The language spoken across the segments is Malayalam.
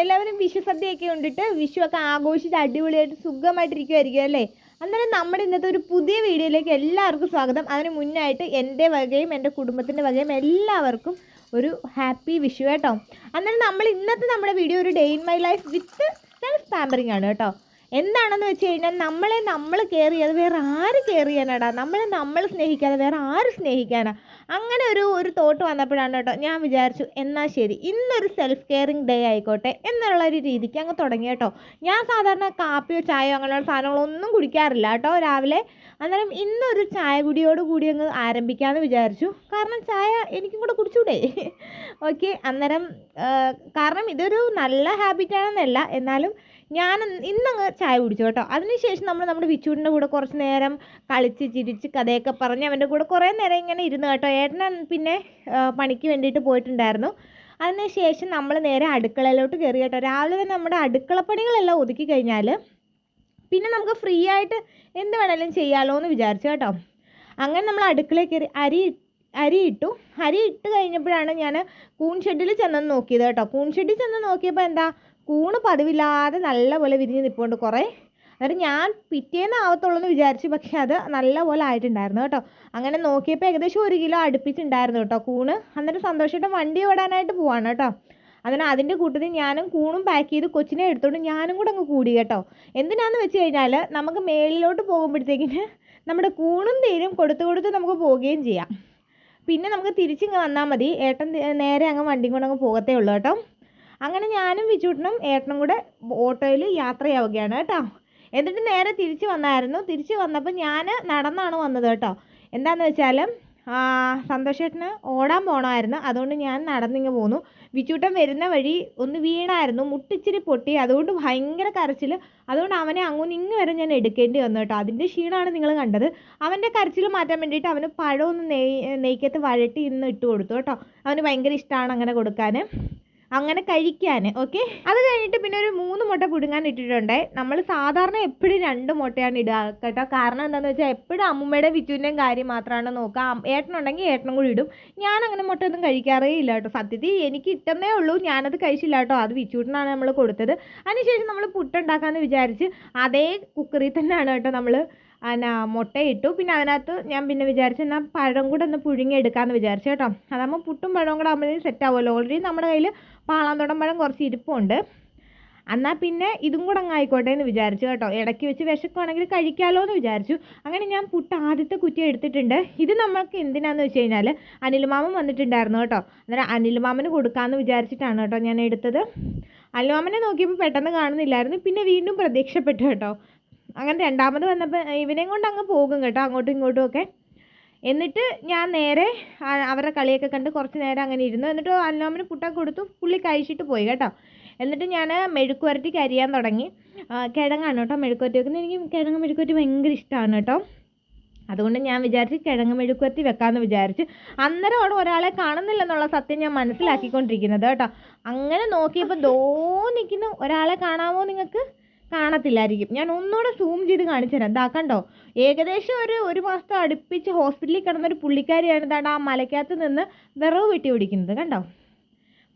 എല്ലാവരും വിഷു സദ്യയൊക്കെ ഉണ്ടിട്ട് വിഷു ഒക്കെ ആഘോഷിച്ച് അടിപൊളിയായിട്ട് സുഖമായിട്ടിരിക്കുമായിരിക്കും അല്ലേ? അന്നേരം നമ്മുടെ ഇന്നത്തെ ഒരു പുതിയ വീഡിയോയിലേക്ക് എല്ലാവർക്കും സ്വാഗതം. അതിന് മുന്നായിട്ട് എന്റെ വകയും എന്റെ കുടുംബത്തിന്റെ വകയും എല്ലാവർക്കും ഒരു ഹാപ്പി വിഷു കേട്ടോ. അന്നേരം നമ്മൾ ഇന്നത്തെ നമ്മുടെ വീഡിയോ ഒരു day in my life with self pampering ആണ് കേട്ടോ. എന്താണെന്ന് വെച്ച് കഴിഞ്ഞാൽ നമ്മളെ നമ്മൾ കെയർ ചെയ്യാതെ വേറെ ആര് കെയർ ചെയ്യാനാടാ? നമ്മളെ നമ്മൾ സ്നേഹിക്കാതെ വേറെ ആര് സ്നേഹിക്കാനാ? അങ്ങനെ ഒരു ഒരു തോട്ട് വന്നപ്പോഴാണ് കേട്ടോ ഞാൻ വിചാരിച്ചു എന്നാൽ ശരി ഇന്നൊരു സെൽഫ് കെയറിങ് ഡേ ആയിക്കോട്ടെ എന്നുള്ള ഒരു രീതിക്ക് അങ്ങ് തുടങ്ങി കേട്ടോ. ഞാൻ സാധാരണ കാപ്പിയോ ചായയോ അങ്ങനെയുള്ള സാധനങ്ങളൊന്നും കുടിക്കാറില്ല കേട്ടോ രാവിലെ. അന്നേരം ഇന്നൊരു ചായ കുടിയോട് കൂടി അങ്ങ് ആരംഭിക്കാമെന്ന് വിചാരിച്ചു. കാരണം ചായ എനിക്കും കൂടെ കുടിച്ചൂടെ? ഓക്കെ അന്നേരം കാരണം ഇതൊരു നല്ല ഹാബിറ്റാണെന്നല്ല എന്നാലും ഞാൻ ഇന്നങ്ങ് ചായ കുടിച്ചു കേട്ടോ. അതിനുശേഷം നമ്മൾ നമ്മുടെ വിച്ചൂടിന്റെ കൂടെ കുറച്ച് നേരം കളിച്ച് ചിരിച്ച് കഥയൊക്കെ പറഞ്ഞ് അവന്റെ കൂടെ കുറേ നേരം ഇങ്ങനെ ഇരുന്ന് കേട്ടോ. ഏട്ടൻ പിന്നെ പണിക്ക് വേണ്ടിയിട്ട് പോയിട്ടുണ്ടായിരുന്നു. അതിനുശേഷം നമ്മൾ നേരെ അടുക്കളയിലോട്ട് കയറി കേട്ടോ. രാവിലെ തന്നെ നമ്മുടെ അടുക്കളപ്പണികളെല്ലാം ഒതുക്കി കഴിഞ്ഞാൽ പിന്നെ നമുക്ക് ഫ്രീ ആയിട്ട് എന്ത് വേണമെങ്കിലും ചെയ്യാമല്ലോ എന്ന് വിചാരിച്ചു കേട്ടോ. അങ്ങനെ നമ്മൾ അടുക്കളയിൽ കയറി അരി അരി ഇട്ടു. അരി ഇട്ട് കഴിഞ്ഞപ്പോഴാണ് ഞാൻ കൂൺ ഷെഡിൽ ചെന്നെന്ന് നോക്കിയത് കേട്ടോ. കൂൺ ഷെഡിൽ ചെന്ന് നോക്കിയപ്പോൾ എന്താ കൂണ് പതിവില്ലാതെ നല്ലപോലെ വിരിഞ്ഞ് നിൽപ്പുണ്ട് കുറേ. അതായത് ഞാൻ പിറ്റേന്ന് ആവത്തുള്ളൂ എന്ന് വിചാരിച്ചു പക്ഷെ അത് നല്ലപോലെ ആയിട്ടുണ്ടായിരുന്നു കേട്ടോ. അങ്ങനെ നോക്കിയപ്പോൾ ഏകദേശം ഒരു കിലോ അടുപ്പിച്ചുണ്ടായിരുന്നു കേട്ടോ കൂണ്. അന്നേരം സന്തോഷമായിട്ട് വണ്ടി ഓടാനായിട്ട് പോവാണ് കേട്ടോ. അങ്ങനെ അതിന്റെ കൂട്ടത്തിൽ ഞാനും കൂണും പാക്ക് ചെയ്ത് കൊച്ചിനെ എടുത്തോണ്ട് ഞാനും കൂടെ അങ്ങ് കൂടി കേട്ടോ. എന്തിനാന്ന് വെച്ച് കഴിഞ്ഞാൽ നമുക്ക് മേളിലോട്ട് പോകുമ്പോഴത്തേക്കിന് നമ്മുടെ കൂണും തീരും കൊടുത്ത് കൊടുത്ത് നമുക്ക് പോവുകയും ചെയ്യാം. പിന്നെ നമുക്ക് തിരിച്ചിങ്ങ് വന്നാൽ മതി. ഏട്ടൻ നേരെ അങ്ങ് വണ്ടിയും കൊണ്ട് അങ്ങ് പോകത്തേ ഉള്ളൂ കേട്ടോ. അങ്ങനെ ഞാനും വിജുട്ടനും ഏട്ടനും കൂടെ ഓട്ടോയിൽ യാത്രയാവുകയാണ് കേട്ടോ. എന്നിട്ട് നേരെ തിരിച്ചു വന്നായിരുന്നു. തിരിച്ചു വന്നപ്പോൾ ഞാൻ നടന്നാണ് വന്നത് കേട്ടോ. എന്താണെന്ന് വെച്ചാൽ സന്തോഷേട്ടന് ഓടാൻ പോകണമായിരുന്നു അതുകൊണ്ട് ഞാൻ നടന്നിങ്ങ് പോന്നു. വിചൂട്ടൻ വരുന്ന വഴി ഒന്ന് വീണായിരുന്നു. മുട്ടിച്ചിരി പൊട്ടി. അതുകൊണ്ട് ഭയങ്കര കരച്ചിൽ അതുകൊണ്ട് അവനെ അങ്ങോട്ട് ഇങ്ങ് വരെ ഞാൻ എടുക്കേണ്ടി വന്നു കേട്ടോ. അതിന്റെ ക്ഷീണമാണ് നിങ്ങൾ കണ്ടത്. അവന്റെ കരച്ചിൽ മാറ്റാൻ വേണ്ടിയിട്ട് അവന് പഴമൊന്ന് നെയ് നെയ്ക്കത്ത് വഴട്ടി ഇന്ന് ഇട്ട് കൊടുത്തു കേട്ടോ. അവന് ഭയങ്കര ഇഷ്ടമാണ് അങ്ങനെ കൊടുക്കാൻ അങ്ങനെ കഴിക്കാൻ ഓക്കെ അത് കഴിഞ്ഞിട്ട് പിന്നെ ഒരു മൂന്ന് മുട്ട പുടുങ്ങാൻ ഇട്ടിട്ടുണ്ട് നമ്മൾ സാധാരണ എപ്പോഴും രണ്ട് മുട്ടയാണ് ഇടുക കേട്ടോ. കാരണം എന്താണെന്ന് വെച്ചാൽ എപ്പോഴും അമ്മൂമ്മയുടെ വിച്ചുവിന്റെയും കാര്യം മാത്രമാണ് നോക്കുക. ഏട്ടനുണ്ടെങ്കിൽ ഏട്ടനും കൂടി ഇടും. ഞാൻ അങ്ങനെ മുട്ടയൊന്നും കഴിക്കാറേ ഇല്ല കേട്ടോ. സത്യത്തിൽ എനിക്ക് ഇട്ടെന്നേ ഉള്ളൂ. ഞാനത് കഴിച്ചില്ല കേട്ടോ. അത് വിച്ചൂട്ടിനാണ് നമ്മൾ കൊടുത്തത്. അതിനുശേഷം നമ്മൾ പുട്ടുണ്ടാക്കാമെന്ന് വിചാരിച്ച് അതേ കുക്കറിൽ തന്നെയാണ് കേട്ടോ നമ്മൾ എന്നാ മുട്ട ഇട്ടു പിന്നെ അതിനകത്ത് ഞാൻ പിന്നെ വിചാരിച്ചു എന്നാൽ പഴം കൂടെ ഒന്ന് പുഴുങ്ങി എടുക്കാമെന്ന് വിചാരിച്ചു കേട്ടോ. അതാകുമ്പോൾ പുട്ടും പഴവും കൂടെ ആകുമ്പോഴേക്കും സെറ്റ് ആവുമല്ലോ. ഓൾറെഡി നമ്മുടെ കയ്യിൽ പാളാന്തോടം പഴം കുറച്ച് ഇരിപ്പുണ്ട്. എന്നാൽ പിന്നെ ഇതും കൂടെ അങ്ങ് ആയിക്കോട്ടെ എന്ന് വിചാരിച്ചു കേട്ടോ. ഇടയ്ക്ക് വെച്ച് വിശക്കുവാണെങ്കിൽ കഴിക്കാമല്ലോ എന്ന് വിചാരിച്ചു. അങ്ങനെ ഞാൻ പുട്ട് ആദ്യത്തെ കുറ്റി എടുത്തിട്ടുണ്ട്. ഇത് നമ്മൾക്ക് എന്തിനാന്ന് വെച്ച് കഴിഞ്ഞാൽ അനിൽമാമൻ വന്നിട്ടുണ്ടായിരുന്നു കേട്ടോ. അന്നേരം അനിൽമാമന് കൊടുക്കാമെന്ന് വിചാരിച്ചിട്ടാണ് കേട്ടോ ഞാൻ എടുത്തത്. അനിൽമാമനെ നോക്കിയപ്പോൾ പെട്ടെന്ന് കാണുന്നില്ലായിരുന്നു. പിന്നെ വീണ്ടും പ്രത്യക്ഷപ്പെട്ടു കേട്ടോ. അങ്ങനെ രണ്ടാമത് വന്നപ്പോൾ ഇവനെയും കൊണ്ട് അങ്ങ് പോകും കേട്ടോ അങ്ങോട്ടും ഇങ്ങോട്ടും ഒക്കെ. എന്നിട്ട് ഞാൻ നേരെ അവരുടെ കളിയൊക്കെ കണ്ട് കുറച്ച് നേരം അങ്ങനെ ഇരുന്നു. എന്നിട്ട് അല്ലാമിന് പുട്ട കൊടുത്തു. പുള്ളി കഴിച്ചിട്ട് പോയി കേട്ടോ. എന്നിട്ട് ഞാൻ മെഴുക്ക് കരിയാൻ തുടങ്ങി. കിഴങ്ങാണ് കേട്ടോ മെഴുക്ക് വരട്ടി വെക്കുന്നത്. എനിക്ക് കിഴങ്ങ് മെഴുക്ക് വരട്ടി ഭയങ്കര ഇഷ്ടമാണ് കേട്ടോ. അതുകൊണ്ട് ഞാൻ വിചാരിച്ച് കിഴങ്ങ് മെഴുക്കുവരട്ടി വെക്കാമെന്ന് വിചാരിച്ച് അന്നേരം അവിടെ ഒരാളെ കാണുന്നില്ലെന്നുള്ള സത്യം ഞാൻ മനസ്സിലാക്കിക്കൊണ്ടിരിക്കുന്നത് കേട്ടോ. അങ്ങനെ നോക്കിയപ്പോൾ ദോ നിൽക്കുന്ന ഒരാളെ കാണാമോ നിങ്ങൾക്ക്? കാണത്തില്ലായിരിക്കും. ഞാൻ ഒന്നുകൂടെ സൂം ചെയ്ത് കാണിച്ചു തരാം. ഇതാ കണ്ടോ? ഏകദേശം ഒരു ഒരു മാസത്തെ അടുപ്പിച്ച് ഹോസ്പിറ്റലിൽ കിടന്ന ഒരു പുള്ളിക്കാരിയാണ് ഇതാണ് ആ മലയ്ക്കകത്ത് നിന്ന് വിറവ് വെട്ടി ഓടിക്കുന്നത്. കണ്ടോ?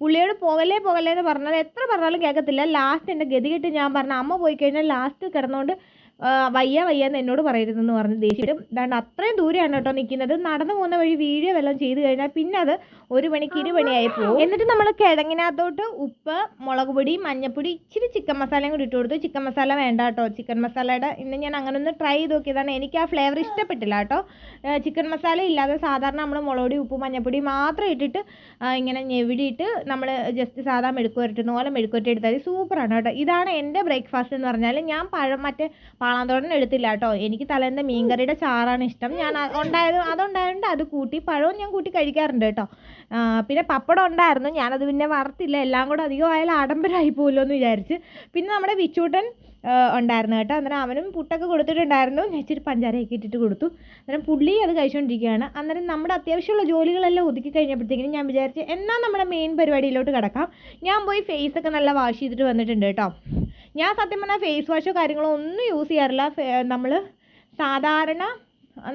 പുള്ളിയോട് പോകലേ പോകലേ എന്ന് പറഞ്ഞാൽ എത്ര പറഞ്ഞാലും കേൾക്കത്തില്ല. ലാസ്റ്റ് എന്റെ ഗതികെട്ട് ഞാൻ പറഞ്ഞ അമ്മ പോയി കഴിഞ്ഞാൽ ലാസ്റ്റ് കിടന്നുകൊണ്ട് വയ്യ വയ്യ എന്ന് എന്നോട് പറയരുതെന്ന് പറഞ്ഞ് ദേഷ്യം ദാണ്ട് അത്രയും ദൂരെയാണ് കേട്ടോ നിൽക്കുന്നത്. നടന്നു പോകുന്ന വഴി വീഴുക വല്ലതും ചെയ്ത് കഴിഞ്ഞാൽ പിന്നെ അത് ഒരു മണിക്ക് ഇരു മണിയായി പോകും. എന്നിട്ട് നമ്മൾ കിഴങ്ങിനകത്തോട്ട് ഉപ്പ് മുളക് പൊടി മഞ്ഞപ്പൊടി ഇച്ചിരി ചിക്കൻ മസാലയും കൂടി ഇട്ട് കൊടുത്തു. ചിക്കൻ മസാല വേണ്ട കേട്ടോ. ചിക്കൻ മസാലയുടെ ഇന്ന് ഞാൻ അങ്ങനെ ഒന്ന് ട്രൈ ചെയ്ത് നോക്കിയതാണ്. എനിക്ക് ആ ഫ്ലേവർ ഇഷ്ടപ്പെട്ടില്ല കേട്ടോ. ചിക്കൻ മസാല ഇല്ലാതെ സാധാരണ നമ്മൾ മുളക് പൊടി ഉപ്പ് മഞ്ഞപ്പൊടി മാത്രം ഇട്ടിട്ട് ഇങ്ങനെ ഞെവിടിയിട്ട് നമ്മൾ ജസ്റ്റ് സാധാ മെഴുക്കുവരട്ടുന്ന പോലെ മെഴുക്കുവരട്ടി എടുത്താൽ സൂപ്പറാണ് കേട്ടോ. ഇതാണ് എന്റെ ബ്രേക്ക്ഫാസ്റ്റ് എന്ന് പറഞ്ഞാൽ ഞാൻ പഴം മറ്റേ പാളാന്തോടൻ എടുത്തില്ല കേട്ടോ. എനിക്ക് തലേന്റെ മീൻകറിയുടെ ചാറാണ് ഇഷ്ടം. ഞാൻ ഉണ്ടായത് അതുണ്ടായതുകൊണ്ട് അത് കൂട്ടി പഴവും ഞാൻ കൂട്ടി കഴിക്കാറുണ്ട് കേട്ടോ. പിന്നെ പപ്പടം ഉണ്ടായിരുന്നു. ഞാനത് പിന്നെ വറുത്തില്ല. എല്ലാം കൂടെ അധികം ആയാലും ആഡംബരമായി പോകുമല്ലോ എന്ന് വിചാരിച്ച്. പിന്നെ നമ്മുടെ വിച്ചൂട്ടൻ ഉണ്ടായിരുന്നു കേട്ടോ. അന്നേരം അവനും പുട്ടൊക്കെ കൊടുത്തിട്ടുണ്ടായിരുന്നു. ഞാൻ ഇച്ചിരി പഞ്ചാരയൊക്കെ ഇട്ടിട്ട് കൊടുത്തു. അന്നേരം പുള്ളി അത് കഴിച്ചുകൊണ്ടിരിക്കുകയാണ് അന്നേരം നമ്മുടെ അത്യാവശ്യമുള്ള ജോലികളെല്ലാം ഒതുക്കി കഴിഞ്ഞപ്പോഴത്തേക്കിനും ഞാൻ വിചാരിച്ചു എന്നാൽ നമ്മുടെ മെയിൻ പരിപാടിയിലോട്ട് കിടക്കാം. ഞാൻ പോയി ഫേസ് ഒക്കെ നല്ല വാഷ് ചെയ്തിട്ട് വന്നിട്ടുണ്ട് കേട്ടോ. ഞാൻ സത്യം പറഞ്ഞാൽ ഫേസ് വാഷോ കാര്യങ്ങളോ ഒന്നും യൂസ് ചെയ്യാറില്ല. നമ്മൾ സാധാരണ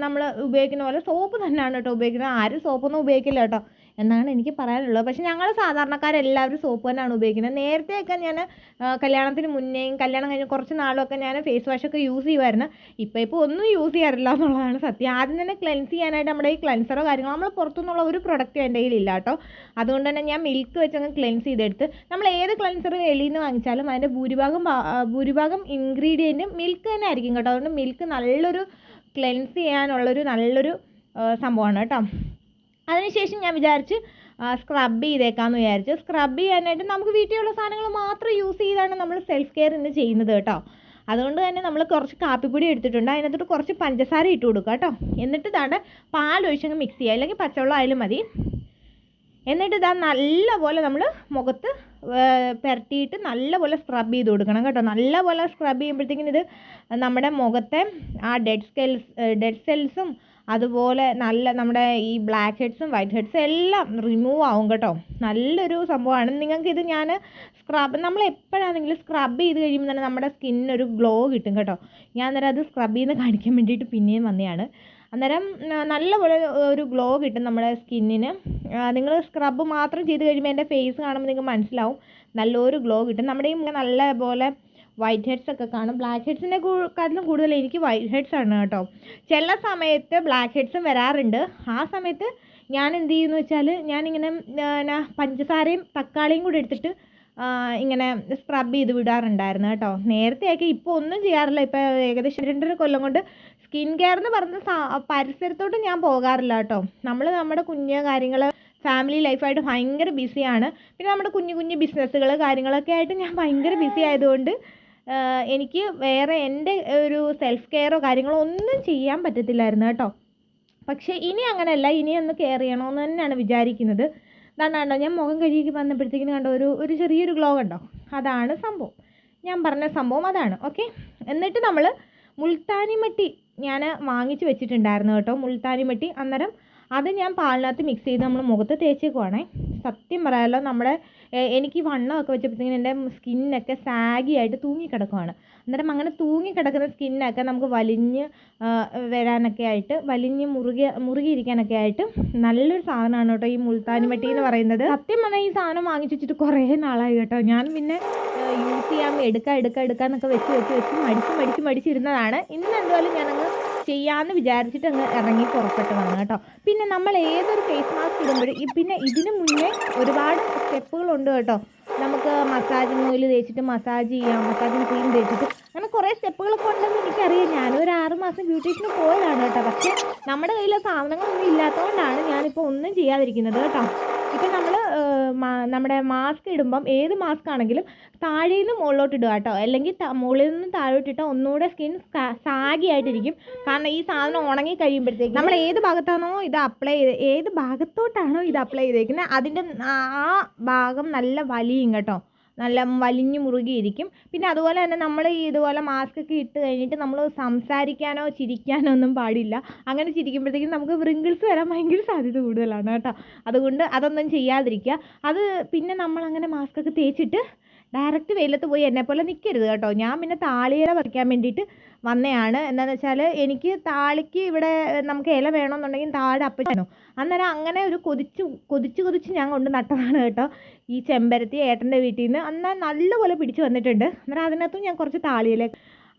നമ്മൾ ഉപയോഗിക്കുന്ന പോലെ സോപ്പ് തന്നെയാണ് കേട്ടോ ഉപയോഗിക്കുന്നത്. ആരും സോപ്പൊന്നും ഉപയോഗിക്കില്ല കേട്ടോ. എന്നാണ് എനിക്ക് പറയാനുള്ളത്. പക്ഷേ ഞങ്ങൾ സാധാരണക്കാരെല്ലാവരും സോപ്പ് തന്നെയാണ് ഉപയോഗിക്കുന്നത്. നേരത്തെയൊക്കെ ഞാൻ കല്യാണത്തിന് മുന്നേയും കല്യാണം കഴിഞ്ഞ് കുറച്ച് നാളൊക്കെ ഞാൻ ഫേസ് വാഷൊക്കെ യൂസ് ചെയ്യുമായിരുന്നു. ഇപ്പോൾ ഇപ്പോൾ ഒന്നും യൂസ് ചെയ്യാറില്ല എന്നുള്ളതാണ് സത്യം. ആദ്യം തന്നെ ക്ലെൻസ് ചെയ്യാനായിട്ട് നമ്മുടെ ഈ ക്ലെൻസറോ കാര്യങ്ങളോ നമ്മൾ പുറത്തുനിന്നുള്ള ഒരു പ്രൊഡക്റ്റും എന്റെ കയ്യിലില്ല കേട്ടോ. അതുകൊണ്ട് തന്നെ ഞാൻ മിൽക്ക് വെച്ച് അങ്ങ് ക്ലെൻസ് ചെയ്തെടുത്ത് നമ്മൾ ഏത് ക്ലെൻസർ വെളിയിൽ നിന്ന് വാങ്ങിച്ചാലും അതിന്റെ ഭൂരിഭാഗം ഭൂരിഭാഗം ഇൻഗ്രീഡിയന്റും മിൽക്ക് തന്നെ ആയിരിക്കും കേട്ടോ. അതുകൊണ്ട് മിൽക്ക് നല്ലൊരു ക്ലെൻസ് ചെയ്യാനുള്ളൊരു നല്ലൊരു സംഭവമാണ് കേട്ടോ. അതിനുശേഷം ഞാൻ വിചാരിച്ച് സ്ക്രബ് ചെയ്തേക്കാമെന്ന് വിചാരിച്ചു. സ്ക്രബ് ചെയ്യാനായിട്ട് നമുക്ക് വീട്ടിലുള്ള സാധനങ്ങൾ മാത്രം യൂസ് ചെയ്താണ് നമ്മൾ സെൽഫ് കെയർ ഇന്ന് ചെയ്യുന്നത് കേട്ടോ. അതുകൊണ്ട് തന്നെ നമ്മൾ കുറച്ച് കാപ്പിപ്പൊടി എടുത്തിട്ടുണ്ട്. അതിനകത്തോട്ട് കുറച്ച് പഞ്ചസാര ഇട്ട് കൊടുക്കുക കേട്ടോ. എന്നിട്ട് ഇതാണ്ട് പാലൊഴിച്ചങ്ങ് മിക്സ് ചെയ്യുക. അല്ലെങ്കിൽ പച്ചവെള്ളം ആയാലും മതി. എന്നിട്ട് ഇതാ നല്ലപോലെ നമ്മൾ മുഖത്ത് പുരട്ടിയിട്ട് നല്ലപോലെ സ്ക്രബ് ചെയ്ത് കൊടുക്കണം കേട്ടോ. നല്ലപോലെ സ്ക്രബ് ചെയ്യുമ്പോഴത്തേക്കിനും ഇത് നമ്മുടെ മുഖത്തെ ആ ഡെഡ് സെൽസ് ഡെഡ് സെൽസും അതുപോലെ നല്ല നമ്മുടെ ഈ ബ്ലാക്ക് ഹെഡ്സും വൈറ്റ് ഹെഡ്സും എല്ലാം റിമൂവ് ആവും കേട്ടോ. നല്ലൊരു സംഭവമാണ്. നിങ്ങൾക്കിത് ഞാൻ സ്ക്രബ് നമ്മൾ എപ്പോഴാണെങ്കിലും സ്ക്രബ് ചെയ്ത് കഴിയുമ്പോൾ തന്നെ നമ്മുടെ സ്കിന്നിനൊരു ഗ്ലോ കിട്ടും കേട്ടോ. ഞാൻ അന്നേരം അത് സ്ക്രബ് ചെയ്ത് കാണിക്കാൻ വേണ്ടിയിട്ട് പിന്നെയും വന്നതാണ് അന്നേരം നല്ലപോലെ ഒരു ഗ്ലോ കിട്ടും നമ്മുടെ സ്കിന്നിന്. നിങ്ങൾ സ്ക്രബ് മാത്രം ചെയ്ത് കഴിയുമ്പോൾ എന്റെ ഫേസ് കാണുമ്പോൾ നിങ്ങൾക്ക് മനസ്സിലാവും. നല്ലൊരു ഗ്ലോ കിട്ടും. നമ്മുടെ ഈ വൈറ്റ് ഹെഡ്സ് ഒക്കെ കാണും. ബ്ലാക്ക് ഹെഡ്സിനെ കാട്ടിലും കൂടുതൽ എനിക്ക് വൈറ്റ് ഹെഡ്സ് ആണ് കേട്ടോ. ചില സമയത്ത് ബ്ലാക്ക് ഹെഡ്സും വരാറുണ്ട്. ആ സമയത്ത് ഞാൻ എന്ത് ചെയ്യുമെന്ന് വെച്ചാൽ ഞാനിങ്ങനെ എന്നാ പഞ്ചസാരയും തക്കാളിയും കൂടി എടുത്തിട്ട് ഇങ്ങനെ സ്ക്രബ് ചെയ്ത് വിടാറുണ്ടായിരുന്നു കേട്ടോ. നേരത്തെയൊക്കെ ഇപ്പോൾ ഒന്നും ചെയ്യാറില്ല. ഇപ്പോൾ ഏകദേശം രണ്ടര കൊല്ലം കൊണ്ട് സ്കിൻ കെയർ എന്ന് പറഞ്ഞ പരിസരത്തോട്ട് ഞാൻ പോകാറില്ല കേട്ടോ. നമ്മൾ നമ്മുടെ കുഞ്ഞ് കാര്യങ്ങൾ ഫാമിലി ലൈഫായിട്ട് ഭയങ്കര ബിസിയാണ് പിന്നെ നമ്മുടെ കുഞ്ഞു കുഞ്ഞു ബിസിനസ്സുകൾ കാര്യങ്ങളൊക്കെ ആയിട്ട് ഞാൻ ഭയങ്കര ബിസി ആയതുകൊണ്ട് എനിക്ക് വേറെ എന്റെ ഒരു സെൽഫ് കെയറോ കാര്യങ്ങളോ ഒന്നും ചെയ്യാൻ പറ്റത്തില്ലായിരുന്നു കേട്ടോ. പക്ഷേ ഇനി അങ്ങനെയല്ല ഇനി ഒന്ന് കെയർ ചെയ്യണമെന്ന് തന്നെയാണ് വിചാരിക്കുന്നത്. അതാണ് കണ്ടോ ഞാൻ മുഖം കഴുകി വന്നപ്പോഴത്തേക്കിനും കണ്ടോ ഒരു ഒരു ചെറിയൊരു ഗ്ലോ കണ്ടോ? അതാണ് സംഭവം. ഞാൻ പറഞ്ഞ സംഭവം അതാണ് ഓക്കെ എന്നിട്ട് നമ്മൾ മുൾത്താനി മട്ടി ഞാൻ വാങ്ങിച്ച് വെച്ചിട്ടുണ്ടായിരുന്നു കേട്ടോ മുൾത്താനി മട്ടി അന്നേരം അത് ഞാൻ പാലിനകത്ത് മിക്സ് ചെയ്ത് നമ്മൾ മുഖത്ത് തേച്ചേക്കുവാണേ. സത്യം പറയാമല്ലോ നമ്മുടെ എനിക്ക് വണ്ണമൊക്കെ വെച്ചപ്പോഴത്തേക്കും എന്റെ സ്കിന്നൊക്കെ സാഗി ആയിട്ട് തൂങ്ങിക്കിടക്കുവാണ്. അന്നേരം അങ്ങനെ തൂങ്ങിക്കിടക്കുന്ന സ്കിന്നൊക്കെ നമുക്ക് വലിഞ്ഞ് വരാനൊക്കെ ആയിട്ട് വലിഞ്ഞ് മുറുകി മുറുകിയിരിക്കാനൊക്കെ ആയിട്ട് നല്ലൊരു സാധനമാണ് കേട്ടോ ഈ മുൾത്താനി മട്ടി എന്ന് പറയുന്നത്. സത്യം പറഞ്ഞാൽ ഈ സാധനം വാങ്ങിച്ചു വെച്ചിട്ട് കുറേ നാളായി കേട്ടോ. ഞാൻ പിന്നെ യൂസ് ചെയ്യാൻ എടുക്കാം എടുക്കാം എന്നൊക്കെ വെച്ച് വെച്ച് വെച്ച് മടിച്ച് മടിച്ച് മടിച്ചിരുന്നതാണ് ഇന്ന് എന്തായാലും ഞാനങ്ങ് ചെയ്യാമെന്ന് വിചാരിച്ചിട്ട് അങ്ങ് ഇറങ്ങി പുറപ്പെട്ടതാണ് കേട്ടോ. പിന്നെ നമ്മൾ ഏതൊരു ഫേസ് മാസ്ക് ഇടുമ്പോഴും പിന്നെ ഇതിന് മുന്നേ ഒരുപാട് സ്റ്റെപ്പുകളുണ്ട് കേട്ടോ. നമുക്ക് മസാജിങ് ഓയിൽ തേച്ചിട്ട് മസാജ് ചെയ്യാം മസാജിങ് ക്രീം തേച്ചിട്ട് അങ്ങനെ കുറേ സ്റ്റെപ്പുകളൊക്കെ ഉണ്ടെന്ന് എനിക്കറിയാം. ഞാനൊരു ആറ് മാസം ബ്യൂട്ടീഷ്യന് പോയതാണ് കേട്ടോ. പക്ഷേ നമ്മുടെ കയ്യിലെ സാധനങ്ങളൊന്നും ഇല്ലാത്തതുകൊണ്ടാണ് ഞാനിപ്പോൾ ഒന്നും ചെയ്യാതിരിക്കുന്നത് കേട്ടോ. ഇപ്പം നമ്മൾ നമ്മുടെ മാസ്ക് ഇടുമ്പം ഏത് മാസ്ക് ആണെങ്കിലും താഴെ നിന്ന് മുകളിലോട്ട് ഇടുക കേട്ടോ. അല്ലെങ്കിൽ മുകളിൽ നിന്ന് താഴോട്ട് ഇട്ടാൽ ഒന്നുകൂടെ സ്കിൻ സാഗി ആയിട്ടിരിക്കും. കാരണം ഈ സാധനം ഉണങ്ങി കഴിയുമ്പോഴത്തേക്ക് നമ്മൾ ഏത് ഭാഗത്താണോ ഇത് അപ്ലൈ ചെയ്ത് ഏത് ഭാഗത്തോട്ടാണോ ഇത് അപ്ലൈ ചെയ്തേക്കുന്നത് അതിന്റെ ആ ഭാഗം നല്ല വലിയും കേട്ടോ. നല്ല വലിഞ്ഞു മുറുകിയിരിക്കും. പിന്നെ അതുപോലെ തന്നെ നമ്മൾ ഈ ഇതുപോലെ മാസ്ക് ഒക്കെ ഇട്ട് കഴിഞ്ഞിട്ട് നമ്മൾ സംസാരിക്കാനോ ചിരിക്കാനോ ഒന്നും പാടില്ല. അങ്ങനെ ചിരിക്കുമ്പോഴത്തേക്കും നമുക്ക് വൃങ്കിൾസ് വരാൻ ഭയങ്കര സാധ്യത കൂടുതലാണ് കേട്ടോ. അതുകൊണ്ട് അതൊന്നും ചെയ്യാതിരിക്കുക. അത് പിന്നെ നമ്മൾ അങ്ങനെ മാസ്ക് ഒക്കെ തേച്ചിട്ട് ഡയറക്റ്റ് വെയിലത്ത് പോയി എന്നെപ്പോലെ നിൽക്കരുത് കേട്ടോ. ഞാൻ പിന്നെ താളിയില പറിക്കാൻ വേണ്ടിയിട്ട് വന്നതാണ് എന്താണെന്ന് വെച്ചാൽ എനിക്ക് താളിക്ക് ഇവിടെ നമുക്ക് ഇല വേണമെന്നുണ്ടെങ്കിൽ താഴെ അപ്പച്ചനോ അന്നേരം അങ്ങനെ ഒരു കൊതിച്ച് കൊതിച്ച് കൊതിച്ച് ഞാൻ കൊണ്ട് നട്ടതാണ് കേട്ടോ. ഈ ചെമ്പരത്തി ഏട്ടന്റെ വീട്ടിൽ നിന്ന് എന്നാൽ നല്ലപോലെ പിടിച്ച് വന്നിട്ടുണ്ട്. അന്നേരം അതിനകത്തും ഞാൻ കുറച്ച് താളിയില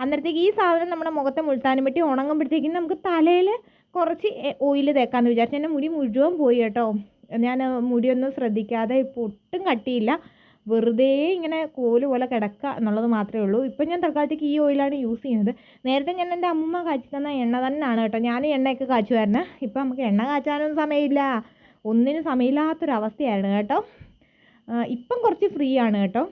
അന്നേരത്തേക്ക് ഈ സാധനം നമ്മുടെ മുഖത്തെ മുഴുത്താനും പറ്റി ഉണങ്ങുമ്പോഴത്തേക്കും നമുക്ക് തലയിൽ കുറച്ച് ഓയിൽ തേക്കാമെന്ന് വിചാരിച്ചു. എന്റെ മുടി മുഴുവൻ പോയി കേട്ടോ. ഞാൻ മുടിയൊന്നും ശ്രദ്ധിക്കാതെ ഇപ്പോൾ ഒട്ടും കട്ടിയില്ല. വെറുതെ ഇങ്ങനെ കോൽ പോലെ കിടക്കുക എന്നുള്ളത് മാത്രമേ ഉള്ളൂ. ഇപ്പം ഞാൻ തൽക്കാലത്തേക്ക് ഈ ഓയിലാണ് യൂസ് ചെയ്യുന്നത്. നേരത്തെ ഞാൻ എന്റെ അമ്മ കാച്ചി തന്ന എണ്ണ തന്നെയാണ് കേട്ടോ. ഞാൻ എണ്ണയൊക്കെ കാച്ചുമായിരുന്നു ഇപ്പം നമുക്ക് എണ്ണ കാച്ചാനൊന്നും സമയമില്ല. ഒന്നിനും സമയമില്ലാത്തൊരവസ്ഥയായിരുന്നു കേട്ടോ. ഇപ്പം കുറച്ച് ഫ്രീ ആണ് കേട്ടോ.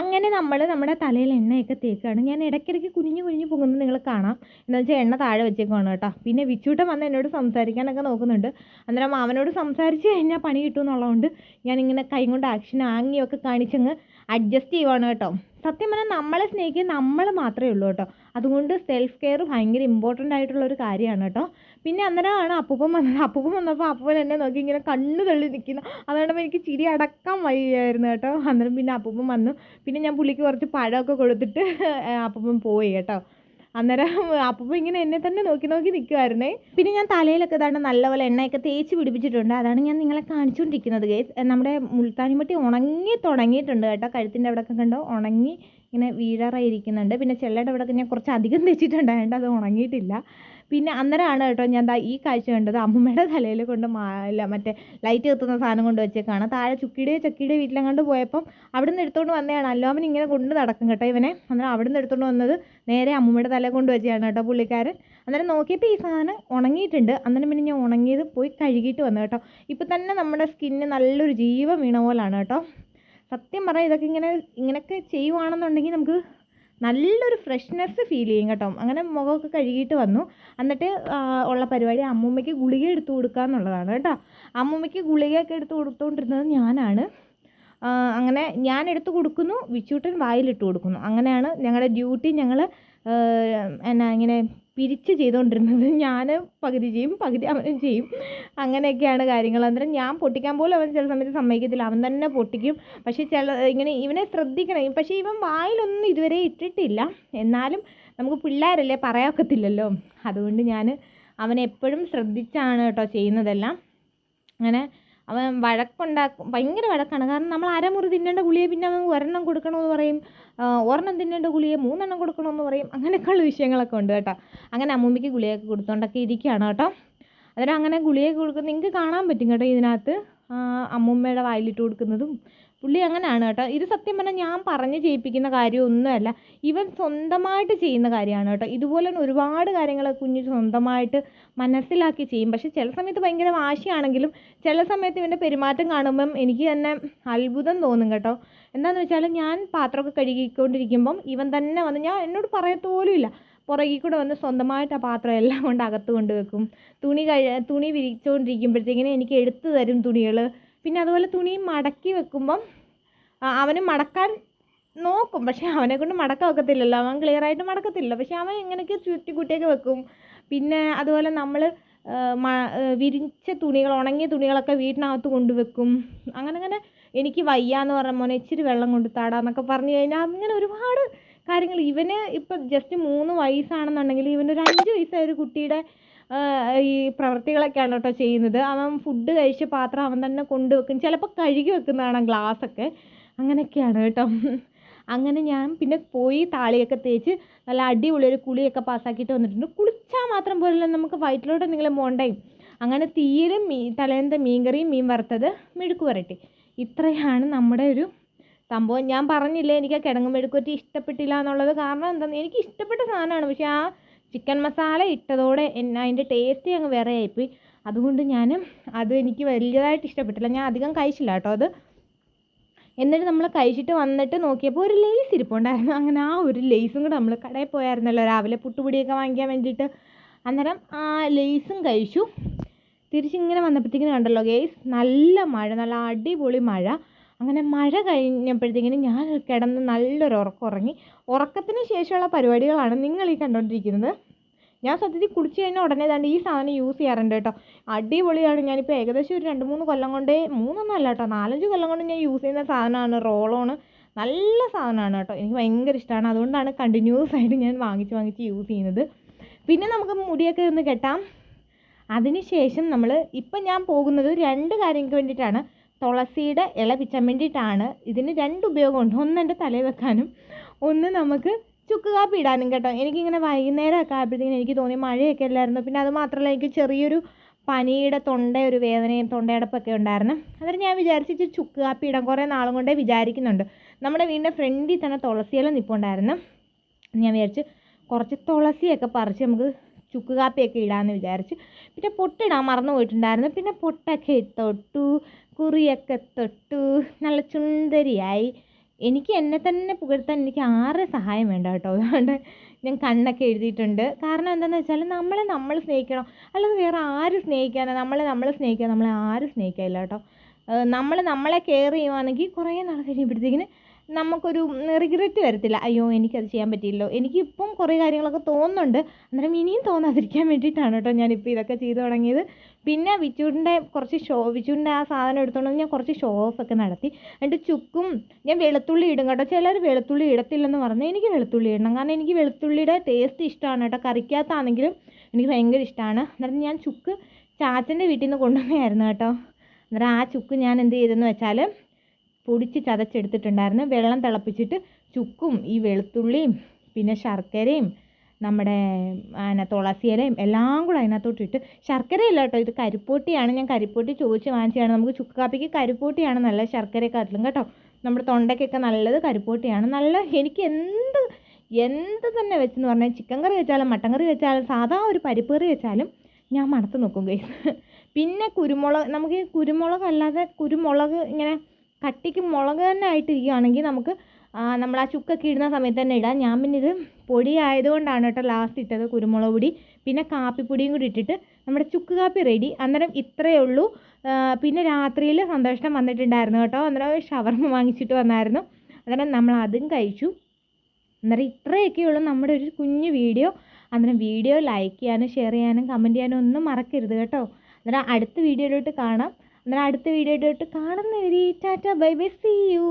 അങ്ങനെ നമ്മൾ നമ്മുടെ തലയിൽ എണ്ണയൊക്കെ തേക്കുകയാണ് ഞാൻ ഇടയ്ക്കിടയ്ക്ക് കുനിഞ്ഞു കുനിഞ്ഞു പോകുന്നത് നിങ്ങൾ കാണാം. എന്താ വെച്ചാൽ എണ്ണ താഴെ വെച്ചേക്കുവാണ് കേട്ടോ. പിന്നെ വിച്ചൂട്ടം വന്ന് എന്നോട് സംസാരിക്കാനൊക്കെ നോക്കുന്നുണ്ട്. അന്നേരം അവനോട് സംസാരിച്ച് കഴിഞ്ഞാൽ പണി കിട്ടും എന്നുള്ളതുകൊണ്ട് ഞാനിങ്ങനെ കൈ കൊണ്ട് ആക്ഷൻ ആംഗിയൊക്കെ കാണിച്ചങ്ങ് അഡ്ജസ്റ്റ് ചെയ്യുവാണ് കേട്ടോ. സത്യം പറഞ്ഞാൽ നമ്മളെ സ്നേഹിക്കുന്ന നമ്മൾ മാത്രമേ ഉള്ളൂ കേട്ടോ. അതുകൊണ്ട് സെൽഫ് കെയർ ഭയങ്കര ഇമ്പോർട്ടന്റ് ആയിട്ടുള്ള ഒരു കാര്യമാണ് കേട്ടോ. പിന്നെ അന്നേരമാണ് അപ്പൂപ്പൻ വന്നത് അപ്പൂപ്പൻ വന്നപ്പോൾ അപ്പൂപ്പൻ എന്നെ നോക്കി ഇങ്ങനെ കണ്ണു തള്ളി നിൽക്കുന്നു അതുകൊണ്ട് എനിക്ക് ചിരി അടക്കാൻ വയ്യായിരുന്നു കേട്ടോ. അന്നേരം പിന്നെ അപ്പൂപ്പൻ വന്നു. പിന്നെ ഞാൻ പുള്ളിക്ക് കുറച്ച് പഴമൊക്കെ കൊടുത്തിട്ട് അപ്പൂപ്പൻ പോയി കേട്ടോ. അന്നേരം അപ്പോൾ ഇങ്ങനെ എന്നെ തന്നെ നോക്കി നോക്കി നിൽക്കുമായിരുന്നേ പിന്നെ ഞാൻ തലയിലൊക്കെ ഇതാണ് നല്ലപോലെ എണ്ണയൊക്കെ തേച്ച് പിടിപ്പിച്ചിട്ടുണ്ട്. അതാണ് ഞാൻ നിങ്ങളെ കാണിച്ചുകൊണ്ടിരിക്കുന്നത് ഗേസ് നമ്മുടെ മുൾത്താനിമട്ടി ഉണങ്ങി തുടങ്ങിയിട്ടുണ്ട് കേട്ടോ. കഴുത്തിന്റെ അവിടെയൊക്കെ കണ്ടോ? ഉണങ്ങി ഇങ്ങനെ വീഴാറായിരിക്കുന്നുണ്ട് പിന്നെ ചെള്ളയുടെ അവിടെയൊക്കെ ഞാൻ കുറച്ച് അധികം തേച്ചിട്ടുണ്ടായത് അത് ഉണങ്ങിയിട്ടില്ല. പിന്നെ അന്നേരമാണ് കേട്ടോ ഞാൻ ദാ ഈ കാഴ്ച കണ്ടത് അമ്മമ്മയുടെ തലയിൽ കൊണ്ട് മാല മറ്റേ ലൈറ്റ് കത്തുന്ന സാധനം കൊണ്ട് വെച്ചേക്കാണ്. താഴെ ചുക്കിയുടെയോ ചക്കിയുടെയോ വീട്ടിലെങ്ങാണ്ട് പോയപ്പം അവിടെ നിന്ന് എടുത്തുകൊണ്ട് വന്നതാണ്. അല്ലോമൻ ഇങ്ങനെ കൊണ്ട് നടക്കും കേട്ടോ ഇവനെ. അന്നേരം അവിടെ നിന്ന് എടുത്തുകൊണ്ട് വന്നത് നേരെ അമ്മമ്മയുടെ തല കൊണ്ട് വെച്ചാണ് കേട്ടോ പുള്ളിക്കാരൻ. അന്നേരം നോക്കിയപ്പോൾ ഈ സാധനം ഉണങ്ങിയിട്ടുണ്ട്. അന്നേരം പിന്നെ ഞാൻ ഉണങ്ങിയത് പോയി കഴുകിയിട്ട് വന്നു കേട്ടോ. ഇപ്പം തന്നെ നമ്മുടെ സ്കിന്നിന് നല്ലൊരു ജീവൻ വീണ പോലാണ് കേട്ടോ. സത്യം പറഞ്ഞാൽ ഇതൊക്കെ ഇങ്ങനെ ഇങ്ങനെയൊക്കെ ചെയ്യുവാണെന്നുണ്ടെങ്കിൽ നമുക്ക് നല്ലൊരു ഫ്രഷ്നെസ് ഫീൽ ചെയ്യും കേട്ടോ. അങ്ങനെ മുഖമൊക്കെ കഴുകിയിട്ട് വന്നു. എന്നിട്ട് ഉള്ള പരിപാടി അമ്മൂമ്മയ്ക്ക് ഗുളിക എടുത്തു കൊടുക്കുക എന്നുള്ളതാണ് കേട്ടോ. അമ്മൂമ്മയ്ക്ക് ഗുളികയൊക്കെ എടുത്ത് കൊടുത്തുകൊണ്ടിരുന്നത് ഞാനാണ്. അങ്ങനെ ഞാൻ എടുത്ത് കൊടുക്കുന്നു വിച്ചൂട്ടൻ വായിലിട്ട് കൊടുക്കുന്നു. അങ്ങനെയാണ് ഞങ്ങളുടെ ഡ്യൂട്ടി ഞങ്ങൾ എന്നാ ഇങ്ങനെ പിരിച്ച് ചെയ്തുകൊണ്ടിരുന്നത് ഞാൻ പകുതി ചെയ്യും പകുതി അവനും ചെയ്യും. അങ്ങനെയൊക്കെയാണ് കാര്യങ്ങൾ. അന്നേരം ഞാൻ പൊട്ടിക്കാൻ പോലും അവൻ ചില സമയത്ത് സമ്മതിക്കത്തില്ല. അവൻ തന്നെ പൊട്ടിക്കും. പക്ഷേ ചില ഇങ്ങനെ ഇവനെ ശ്രദ്ധിക്കണം. പക്ഷേ ഇവൻ വായിലൊന്നും ഇതുവരെ ഇട്ടിട്ടില്ല. എന്നാലും നമുക്ക് പിള്ളേരല്ലേ പറയാക്കത്തില്ലല്ലോ. അതുകൊണ്ട് ഞാൻ അവനെപ്പോഴും ശ്രദ്ധിച്ചാണ് കേട്ടോ ചെയ്യുന്നതെല്ലാം. അങ്ങനെ അവൻ വഴക്കുണ്ടാക്കും ഭയങ്കര വഴക്കാണ്. കാരണം നമ്മൾ അരമുറി തിന്നേണ്ട ഗുളിയെ പിന്നെ അവൻ ഒരെണ്ണം കൊടുക്കണമെന്ന് പറയും ഒരെണ്ണം തിന്നേണ്ട ഗുളിയെ മൂന്നെണ്ണം കൊടുക്കണമെന്ന് പറയും. അങ്ങനെയൊക്കെയുള്ള വിഷയങ്ങളൊക്കെ ഉണ്ട് കേട്ടോ. അങ്ങനെ അമ്മൂമ്മയ്ക്ക് ഗുളിയൊക്കെ കൊടുത്തോണ്ടൊക്കെ ഇരിക്കുകയാണ് കേട്ടോ. അന്നേരം അങ്ങനെ ഗുളിയൊക്കെ കൊടുക്കുന്നത് നിങ്ങൾക്ക് കാണാൻ പറ്റും കേട്ടോ ഇതിനകത്ത്. അമ്മൂമ്മയുടെ വായിലിട്ട് കൊടുക്കുന്നതും പുള്ളി അങ്ങനെയാണ് കേട്ടോ. ഇത് സത്യം പറഞ്ഞാൽ ഞാൻ പറഞ്ഞ് ചെയ്യിപ്പിക്കുന്ന കാര്യമൊന്നുമല്ല ഇവൻ സ്വന്തമായിട്ട് ചെയ്യുന്ന കാര്യമാണ് കേട്ടോ. ഇതുപോലെ തന്നെ ഒരുപാട് കാര്യങ്ങൾ കുഞ്ഞ് സ്വന്തമായിട്ട് മനസ്സിലാക്കി ചെയ്യും. പക്ഷേ ചില സമയത്ത് ഭയങ്കര വാശിയാണെങ്കിലും ചില സമയത്ത് ഇവന്റെ പെരുമാറ്റം കാണുമ്പം എനിക്ക് തന്നെ അത്ഭുതം തോന്നും കേട്ടോ. എന്താണെന്ന് വെച്ചാൽ ഞാൻ പാത്രമൊക്കെ കഴുകിക്കൊണ്ടിരിക്കുമ്പം ഇവൻ തന്നെ വന്ന് ഞാൻ എന്നോട് പറയത്തോലും ഇല്ല പുറകിൽ കൂടെ വന്ന് സ്വന്തമായിട്ട് ആ പാത്രം എല്ലാം കൊണ്ട് അകത്ത് കൊണ്ട് വെക്കും. തുണി കഴി തുണി വിരിച്ചുകൊണ്ടിരിക്കുമ്പോഴത്തേക്കിനും എനിക്ക് എടുത്തു തരും തുണികൾ പിന്നെ അതുപോലെ തുണി മടക്കി വെക്കുമ്പം അവന് മടക്കാൻ നോക്കും. പക്ഷേ അവനെ കൊണ്ട് മടക്കാൻ ഒക്കത്തില്ലല്ലോ അവൻ ക്ലിയർ ആയിട്ട് മടക്കത്തില്ല പക്ഷേ അവൻ ഇങ്ങനെയൊക്കെ ചുറ്റിക്കുട്ടിയൊക്കെ വെക്കും. പിന്നെ അതുപോലെ നമ്മൾ വിരിച്ച തുണികൾ ഉണങ്ങിയ തുണികളൊക്കെ വീട്ടിനകത്ത് കൊണ്ടുവെക്കും അങ്ങനെ അങ്ങനെ എനിക്ക് വയ്യ എന്ന് പറഞ്ഞ മോനെ ഇച്ചിരി വെള്ളം കൊണ്ട് താടാന്നൊക്കെ പറഞ്ഞു കഴിഞ്ഞാൽ അങ്ങനെ ഒരുപാട് കാര്യങ്ങൾ. ഇവന് ഇപ്പം ജസ്റ്റ് മൂന്ന് വയസ്സാണെന്നുണ്ടെങ്കിൽ ഇവനൊരു അഞ്ച് വയസ്സായ ഒരു കുട്ടിയുടെ ഈ പ്രവൃത്തികളൊക്കെയാണ് കേട്ടോ ചെയ്യുന്നത്. അവൻ ഫുഡ് കഴിച്ച പാത്രം അവൻ തന്നെ കൊണ്ടുവെക്കും ചിലപ്പോൾ കഴുകി വെക്കുന്നതാണ് ഗ്ലാസ്സൊക്കെ. അങ്ങനെയൊക്കെയാണ് കേട്ടോ. അങ്ങനെ ഞാൻ പിന്നെ പോയി താളിയൊക്കെ തേച്ച് നല്ല അടിപൊളി ഒരു കുളിയൊക്കെ പാസ്സാക്കിയിട്ട് വന്നിട്ടുണ്ട്. കുളിച്ചാൽ മാത്രം പോരല്ലോ. നമുക്ക് വയറ്റിലോട്ട് എന്തെങ്കിലും പോകണ്ടേയും അങ്ങനെ തീരെ മീൻ തലേന്നത്തെ മീൻകറിയും മീൻ വറുത്തത് മെഴുക്ക് വരട്ടി. ഇത്രയാണ് നമ്മുടെ ഒരു സംഭവം. ഞാൻ പറഞ്ഞില്ലേ എനിക്ക് ആ കിഴങ്ങ് മെഴുക്കുവരട്ടി ഇഷ്ടപ്പെട്ടില്ല എന്നുള്ളത് കാരണം എന്താണെന്ന് എനിക്ക് ഇഷ്ടപ്പെട്ട സാധനമാണ്. പക്ഷേ ആ ചിക്കൻ മസാല ഇട്ടതോടെ എന്നെ അതിന്റെ ടേസ്റ്റ് അങ്ങ് വേറെ ആയിപ്പോയി. അതുകൊണ്ട് ഞാൻ അത് എനിക്ക് വലിയതായിട്ട് ഇഷ്ടപ്പെട്ടില്ല. ഞാൻ അധികം കഴിച്ചില്ല കേട്ടോ അത്. എന്നിട്ട് നമ്മൾ കഴിച്ചിട്ട് വന്നിട്ട് നോക്കിയപ്പോൾ ഒരു ലേസ് ഇരിപ്പുണ്ടായിരുന്നു. അങ്ങനെ ആ ഒരു ലേസും കൂടെ നമ്മൾ കടയിൽ പോയായിരുന്നല്ലോ. രാവിലെ പുട്ടുപൊടിയൊക്കെ വാങ്ങിക്കാൻ വേണ്ടിയിട്ട്. അന്നേരം ആ ലേസും കഴിച്ചു. തിരിച്ചിങ്ങനെ വന്നപ്പോഴത്തേക്കിനും കണ്ടല്ലോ ഗേസ് നല്ല മഴ നല്ല അടിപൊളി മഴ. അങ്ങനെ മഴ കഴിഞ്ഞപ്പോഴത്തേക്കിനും ഞാൻ കിടന്ന് നല്ലൊരു ഉറക്കം ഉറങ്ങി. ഉറക്കത്തിന് ശേഷമുള്ള പരിപാടികളാണ് നിങ്ങൾ ഈ കണ്ടുകൊണ്ടിരിക്കുന്നത് ഞാൻ സത്യത്തിൽ കുളിച്ച് കഴിഞ്ഞാൽ ഉടനെ തന്നെ ഈ സാധനം യൂസ് ചെയ്യാറുണ്ട് കേട്ടോ. അടിപൊളിയാണ്. ഞാനിപ്പോൾ ഏകദേശം ഒരു രണ്ട് മൂന്ന് കൊല്ലം കൊണ്ട് മൂന്നൊന്നും അല്ല കേട്ടോ നാലഞ്ച് കൊല്ലം കൊണ്ട് ഞാൻ യൂസ് ചെയ്യുന്ന സാധനമാണ് റോളോണ് നല്ല സാധനമാണ് കേട്ടോ. എനിക്ക് ഭയങ്കര ഇഷ്ടമാണ് അതുകൊണ്ടാണ് കണ്ടിന്യൂസ് ആയിട്ട് ഞാൻ വാങ്ങിച്ച് വാങ്ങിച്ച് യൂസ് ചെയ്യുന്നത്. പിന്നെ നമുക്ക് മുടിയൊക്കെ ഒന്ന് കെട്ടാം. അതിനുശേഷം നമ്മൾ ഇപ്പം ഞാൻ പോകുന്നത് രണ്ട് കാര്യങ്ങൾക്ക് വേണ്ടിയിട്ടാണ്. തുളസിയുടെ ഇല പിച്ചാൻ വേണ്ടിയിട്ടാണ്. ഇതിന് രണ്ട് ഉപയോഗമുണ്ട്. ഒന്ന് എന്റെ തലയിൽ വെക്കാനും ഒന്ന് നമുക്ക് ചുക്ക് കാപ്പി ഇടാനും കേട്ടോ. എനിക്കിങ്ങനെ വൈകുന്നേരമൊക്കെ ആയപ്പോഴത്തേക്കും എനിക്ക് തോന്നി മഴയൊക്കെ അല്ലായിരുന്നു. പിന്നെ അത് മാത്രമല്ല എനിക്ക് ചെറിയൊരു പനിയുടെ തൊണ്ട ഒരു വേദനയും തൊണ്ടയടപ്പൊക്കെ ഉണ്ടായിരുന്നു. അന്നേരം ഞാൻ വിചാരിച്ചിട്ട് ചുക്ക് കാപ്പി ഇടാൻ കുറേ നാളും കൊണ്ടേ വിചാരിക്കുന്നുണ്ട്. നമ്മുടെ വീടിന്റെ ഫ്രണ്ടിൽ തന്നെ തുളസിയെല്ലാം നിൽപ്പുണ്ടായിരുന്നു ഞാൻ വിചാരിച്ച് കുറച്ച് തുളസിയൊക്കെ പറിച്ച് നമുക്ക് ചുക്ക് കാപ്പിയൊക്കെ ഇടാമെന്ന് വിചാരിച്ച്. പിന്നെ പൊട്ടിടാൻ മറന്നു പോയിട്ടുണ്ടായിരുന്നു. പിന്നെ പൊട്ടൊക്കെ തൊട്ടു കുറിയൊക്കെ തൊട്ടു. നല്ല ചുന്ദരിയായി എനിക്ക് എന്നെ തന്നെ പുകഴ്ത്താൻ എനിക്ക് ആരുടെ സഹായം വേണ്ട കേട്ടോ? അതുകൊണ്ട് ഞാൻ കണ്ണൊക്കെ എഴുതിയിട്ടുണ്ട്. കാരണം എന്താണെന്ന് വെച്ചാൽ നമ്മളെ നമ്മൾ സ്നേഹിക്കണം. അല്ലാതെ വേറെ ആര് സ്നേഹിക്കാനാണ് നമ്മളെ നമ്മൾ സ്നേഹിക്കുക നമ്മളെ ആരും സ്നേഹിക്കില്ല കേട്ടോ. നമ്മൾ നമ്മളെ കെയർ ചെയ്യുവാണെങ്കിൽ കുറേ നാൾ കഴിയുമ്പോഴത്തേക്കിന് നമുക്കൊരു റിഗ്രറ്റ് വരത്തില്ല. അയ്യോ എനിക്കത് ചെയ്യാൻ പറ്റിയില്ലോ. എനിക്കിപ്പം കുറേ കാര്യങ്ങളൊക്കെ തോന്നുന്നുണ്ട്. അന്നേരം ഇനിയും തോന്നാതിരിക്കാൻ വേണ്ടിയിട്ടാണ് കേട്ടോ ഞാനിപ്പോൾ ഇതൊക്കെ ചെയ്തു തുടങ്ങിയത്. പിന്നെ വിച്ചൂടിന്റെ കുറച്ച് ഷോ വിച്ചൂടിന്റെ ആ സാധനം എടുത്തുകൊണ്ട് ഞാൻ കുറച്ച് ഷോ ഓഫ് ഒക്കെ നടത്തി. എന്നിട്ട് ചുക്കും ഞാൻ വെളുത്തുള്ളി ഇടും കേട്ടോ. ചിലർ വെളുത്തുള്ളി ഇടത്തില്ലെന്ന് പറഞ്ഞാൽ എനിക്ക് വെളുത്തുള്ളി ഇടണം. കാരണം എനിക്ക് വെളുത്തുള്ളിയുടെ ടേസ്റ്റ് ഇഷ്ടമാണ് കേട്ടോ. കറിക്കകത്താണെങ്കിലും എനിക്ക് ഭയങ്കര ഇഷ്ടമാണ് അന്നേരം ഞാൻ ചുക്ക് ചാച്ചന്റെ വീട്ടിൽ നിന്ന് കൊണ്ടുവന്നായിരുന്നു കേട്ടോ. അന്നേരം ആ ചുക്ക് ഞാൻ എന്ത് ചെയ്തെന്ന് വെച്ചാൽ പൊടിച്ച് ചതച്ചെടുത്തിട്ടുണ്ടായിരുന്നു. വെള്ളം തിളപ്പിച്ചിട്ട് ചുക്കും ഈ വെളുത്തുള്ളിയും പിന്നെ ശർക്കരയും നമ്മുടെ പിന്നെ തുളസി ഇലയും എല്ലാം കൂടെ അതിനകത്തോട്ടിട്ട് ശർക്കരയില്ല കേട്ടോ ഇത് കരിപ്പോട്ടിയാണ്. ഞാൻ കരിപ്പോട്ടി ചോദിച്ച് വാങ്ങിച്ചതാണ്. നമുക്ക് ചുക്ക് കാപ്പിക്ക് കരിപ്പോട്ടിയാണ് നല്ല ശർക്കരയെക്കാട്ടിലും കേട്ടോ. നമ്മുടെ തൊണ്ടയ്ക്കൊക്കെ നല്ലത് കരിപ്പോട്ടിയാണ്. നല്ല എനിക്ക് എന്ത് എന്ത് തന്നെ വെച്ചെന്ന് പറഞ്ഞാൽ ചിക്കൻ കറി വെച്ചാലും മട്ടൻ കറി വെച്ചാലും സാധാ ഒരു പരിപ്പ് കറി വെച്ചാലും ഞാൻ മണത്ത് നോക്കും ഗൈസ് പിന്നെ കുരുമുളക് നമുക്ക് ഈ കുരുമുളക് അല്ലാതെ കുരുമുളക് ഇങ്ങനെ കട്ടിക്ക് മുളക് തന്നെ ആയിട്ടിരിക്കുകയാണെങ്കിൽ നമുക്ക് നമ്മൾ ആ ചുക്കൊക്കെ ഇടുന്ന സമയത്ത് തന്നെ ഇടാം. ഞാൻ പിന്നെ ഇത് പൊടി ആയതുകൊണ്ടാണ് കേട്ടോ ലാസ്റ്റ് ഇട്ടത് കുരുമുളക് പൊടി. പിന്നെ കാപ്പിപ്പൊടിയും കൂടി ഇട്ടിട്ട് നമ്മുടെ ചുക്ക് കാപ്പി റെഡി അന്നേരം ഇത്രയേ ഉള്ളൂ. പിന്നെ രാത്രിയിൽ സന്തോഷം വന്നിട്ടുണ്ടായിരുന്നു കേട്ടോ. അന്നേരം ഷവർമ വാങ്ങിച്ചിട്ട് വന്നായിരുന്നു. അന്നേരം നമ്മൾ അതും കഴിച്ചു. അന്നേരം ഇത്രയൊക്കെ ഉള്ളൂ നമ്മുടെ ഒരു കുഞ്ഞു വീഡിയോ. അന്നേരം വീഡിയോ ലൈക്ക് ചെയ്യാനും ഷെയർ ചെയ്യാനും കമന്റ് ചെയ്യാനും ഒന്നും മറക്കരുത് കേട്ടോ. അന്നേരം അടുത്ത വീഡിയോയിലോട്ട് കാണാം. അന്നേരം അടുത്ത വീഡിയോ ആയിട്ട് കാണുന്നവരെ tata bye bye see you